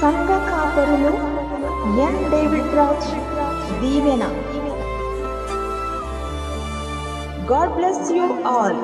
సంఘ కాపరులు N David Raj దీవెన గాడ్ బ్లెస్ యూ ఆల్